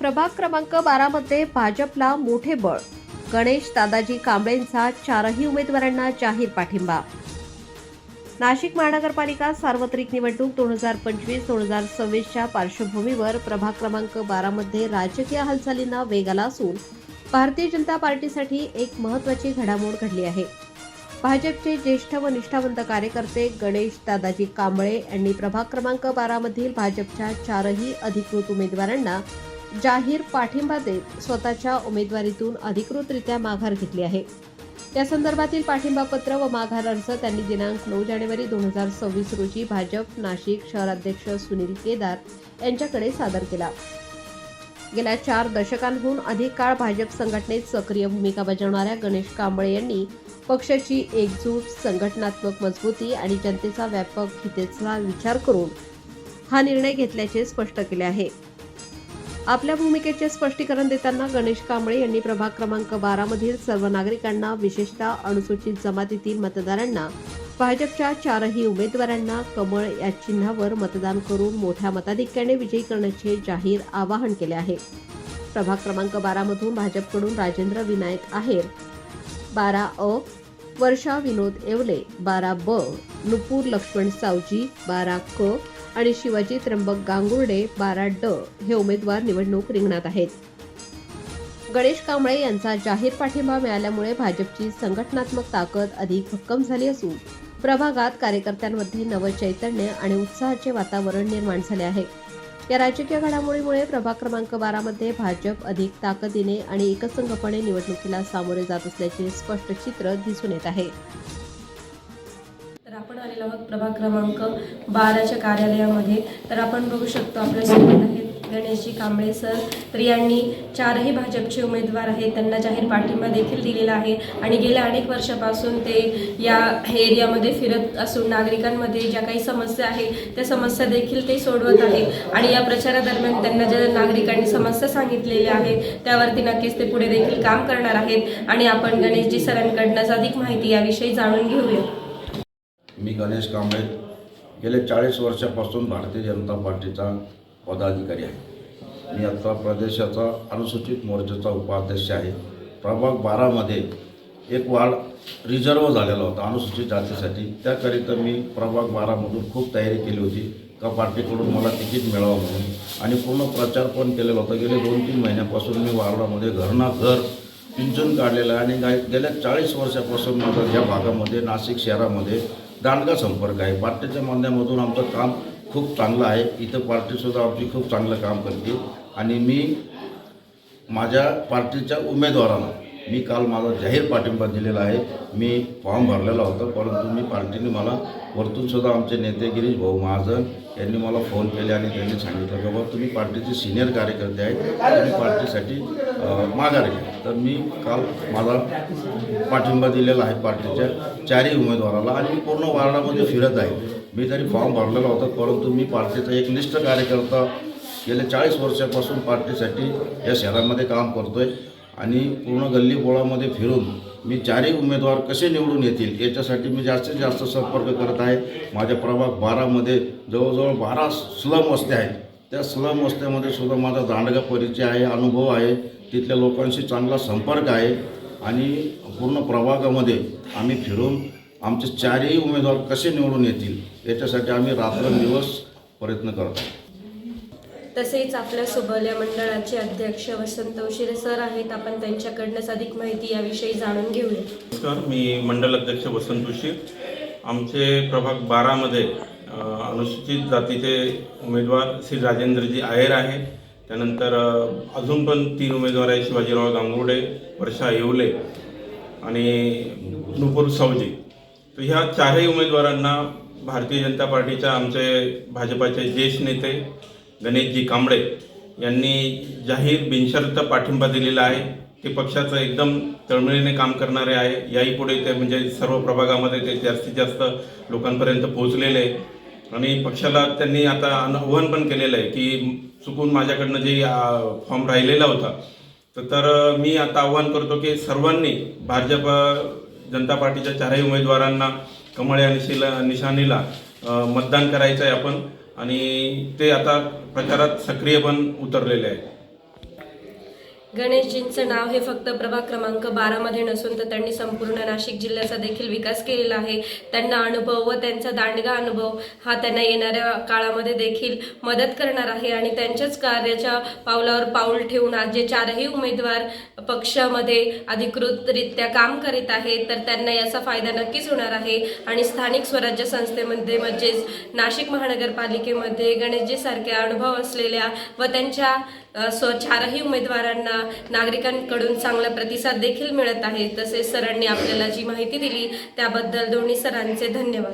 प्रभाग क्रमांक बारामध्ये भाजपला मोठे बळ. गणेश दादाजी कांबळेंचा चारही उमेदवारांना जाहीर पाठिंबा. नाशिक महानगरपालिका सार्वत्रिक निवडणूक दोन हजार पंचवीस दोन हजार सव्वीसच्या पार्श्वभूमीवर प्रभाग क्रमांक बारामध्ये राजकीय हालचालींना वेग आला असून भारतीय जनता पार्टीसाठी एक महत्त्वाची घडामोड घडली आहे. भाजपचे ज्येष्ठ व निष्ठावंत कार्यकर्ते गणेश दादाजी कांबळे यांनी प्रभाग क्रमांक बारामधील भाजपच्या चारही अधिकृत उमेदवारांना जाहीर पाठिंबा देत स्वतःच्या उमेदवारीतून अधिकृतरित्या माघार घेतली आहे. या संदर्भातील पाठिंबा पत्र व माघार अर्ज त्यांनी दिनांक नऊ जानेवारी दोन हजार सव्वीस रोजी भाजप नाशिक शहराध्यक्ष सुनील केदार यांच्याकडे सादर केला. गेल्या चार दशकांहून अधिक काळ भाजप संघटनेत सक्रिय भूमिका बजावणाऱ्या गणेश कांबळे यांनी पक्षाची एकजूट संघटनात्मक मजबूती आणि जनतेचा व्यापक हितेचा विचार करून हा निर्णय घेतल्याचे स्पष्ट केले आहे. आपल्या भूमिकेचे स्पष्टीकरण देताना गणेश कांबळे यांनी प्रभाग क्रमांक बारामधील सर्व नागरिकांना विशेषतः अनुसूचित जमातीतील मतदारांना भाजपच्या चारही उमेदवारांना कमळ या चिन्हावर मतदान करून मोठ्या मताधिक्याने विजयी करण्याचे जाहीर आवाहन केले आहे. प्रभाग क्रमांक बारामधून भाजपकडून राजेंद्र विनायक आहेर बारा अ वर्षा विनोद येवले बारा ब नुपूर लक्ष्मण सावजी बारा क आणि शिवाजी त्र्यंबक गांगुर्डे बारा ड हे उमेदवार निवडणूक रिंगणात आहेत. गणेश कांबळे यांचा जाहीर पाठिंबा मिळाल्यामुळे भाजपची संघटनात्मक ताकद अधिक भक्कम झाली असून प्रभागात कार्यकर्त्यांमध्ये नवचैतन्य आणि उत्साहाचे वातावरण निर्माण झाले आहे. या राजकीय घडामोडीमुळे प्रभाग क्रमांक बारामध्ये भाजप अधिक ताकदीने आणि एकसंघपणे निवडणुकीला सामोरे जात असल्याचे स्पष्ट चित्र दिसून येत आहे. आलेलो आहोत प्रभाग क्रमांक बाराच्या कार्यालयामध्ये. तर आपण बघू शकतो आपल्यासोबत आहेत गणेशजी कांबळे सर. तर यांनी चारही भाजपचे उमेदवार आहेत त्यांना जाहीर पाठिंबा देखील दिलेला आहे. आणि गेल्या अनेक वर्षापासून ते या एरियामध्ये फिरत असून नागरिकांमध्ये ज्या काही समस्या आहेत त्या समस्या देखील ते सोडवत आहे आणि या प्रचारादरम्यान त्यांना ज्या नागरिकांनी समस्या सांगितलेल्या आहेत त्यावरती नक्कीच ते पुढे देखील काम करणार आहेत. आणि आपण गणेशजी सरांकडनंच अधिक माहिती याविषयी जाणून घेऊया. मी गणेश कांबळे. गेले चाळीस वर्षापासून भारतीय जनता पार्टीचा पदाधिकारी आहे. मी आता प्रदेशाचा अनुसूचित मोर्चाचा उपाध्यक्ष आहे. प्रभाग बारामध्ये एक वार्ड रिझर्व झालेला होता अनुसूचित जातीसाठी. त्याकरिता मी प्रभाग बारामधून खूप तयारी केली होती. का पार्टीकडून मला तिकीट मिळावं म्हणून. आणि पूर्ण प्रचार पण केलेला होता. गेले दोन तीन महिन्यापासून मी वार्डामध्ये घरना घर पिंजून काढलेलं आहे. आणि गा- गेल्या चाळीस वर्षापासून माझा या भागामध्ये नाशिक शहरामध्ये दांडगा संपर्क आहे. पार्टीच्या माध्यमातून आमचं काम खूप चांगलं आहे. इथं पार्टीसुद्धा आमची खूप चांगलं काम करते. आणि मी माझ्या पार्टीच्या उमेदवारांना मी काल माझा जाहीर पाठिंबा दिलेला आहे. मी फॉर्म भरलेला होता परंतु मी पार्टीने मला वरतून सुद्धा आमचे नेते गिरीश भाऊ महाजन यांनी मला फोन केले आणि त्यांनी सांगितलं की बाबा तुम्ही पार्टीचे सिनियर कार्यकर्ते आहेत तुम्ही पार्टीसाठी माघारी माघार घ्या. तर मी काल माझा पाठिंबा दिलेला आहे पार्टीच्या चारही उमेदवाराला आणि मी पूर्ण वार्डामध्ये फिरत आहे. मी तरी फॉर्म भरलेला होता परंतु मी पार्टीचा एक निष्ठ कार्यकर्ता गेल्या चाळीस वर्षापासून पार्टीसाठी या शहरामध्ये काम करतो आहे आणि पूर्ण गल्ली बोळामध्ये फिरून मी चारही उमेदवार कसे निवडून येतील याच्यासाठी मी जास्तीत जास्त संपर्क करत आहे. माझ्या प्रभाग बारामध्ये जवळजवळ बारा स्लम वस्त्या आहेत. त्या स्लम वस्त्यामध्ये सुद्धा माझा दांडगा परिचय आहे अनुभव आहे. तिथल्या लोकांशी चांगला संपर्क आहे. आणि पूर्ण प्रभागामध्ये आम्ही फिरून आमचे चारही उमेदवार कसे निवडून येतील याच्यासाठी आम्ही रात्रंदिवस प्रयत्न करतो तसेच आपल्या या मंडळाचे अध्यक्ष वसंत उशिरे सर आहेत. आपण त्यांच्याकडनंच अधिक माहिती याविषयी जाणून घेऊया. नमस्कार मी मंडल अध्यक्ष वसंत उशीर. आमचे प्रभाग बारामध्ये अनुसूचित जातीचे उमेदवार श्री राजेंद्रजी आयर आहे. त्यानंतर अजून पण तीन उमेदवार आहे शिवाजीराव गांगुडे वर्षा येवले आणि नुपूर सावजी तर ह्या चारही उमेदवारांना भारतीय जनता पार्टीच्या आमचे भाजपाचे ज्येष्ठ नेते गणेशजी कांबळे यांनी जाहीर बिनशर्त पाठिंबा दिलेला आहे. ते पक्षाचं एकदम तळमळीने काम करणारे आहे. याही पुढे ते म्हणजे सर्व प्रभागामध्ये ते जास्तीत जास्त लोकांपर्यंत पोहोचलेले आहे. आणि पक्षाला त्यांनी आता आव्हान पण केलेलं आहे की चुकून माझ्याकडनं जे फॉर्म राहिलेला होता तर तर मी आता आव्हान करतो की सर्वांनी भाजप जनता पार्टीच्या चारही उमेदवारांना कमळ या निशिला निशाणीला मतदान करायचं आहे आपण. आणि ते आता प्रचारात सक्रिय पण उतरलेले आहेत. गणेशजींचं नाव हे फक्त प्रभाग क्रमांक बारामध्ये नसून तर त्यांनी संपूर्ण नाशिक जिल्ह्याचा देखील विकास केलेला आहे. त्यांना अनुभव व त्यांचा दांडगा अनुभव हा त्यांना येणाऱ्या काळामध्ये देखील मदत करणार आहे आणि त्यांच्याच कार्याच्या पावलावर पाऊल ठेवून आज जे चारही उमेदवार पक्षामध्ये अधिकृतरित्या काम करीत आहेत तर त्यांना याचा फायदा नक्कीच होणार आहे. आणि स्थानिक स्वराज्य संस्थेमध्ये म्हणजेच नाशिक महानगरपालिकेमध्ये गणेशजीसारख्या अनुभव असलेल्या व त्यांच्या सो स्व चारही उमेदवारांना नागरिकांकडून चांगला प्रतिसाद देखील मिळत आहे. तसेच सरांनी आपल्याला जी माहिती दिली त्याबद्दल दोन्ही सरांचे धन्यवाद.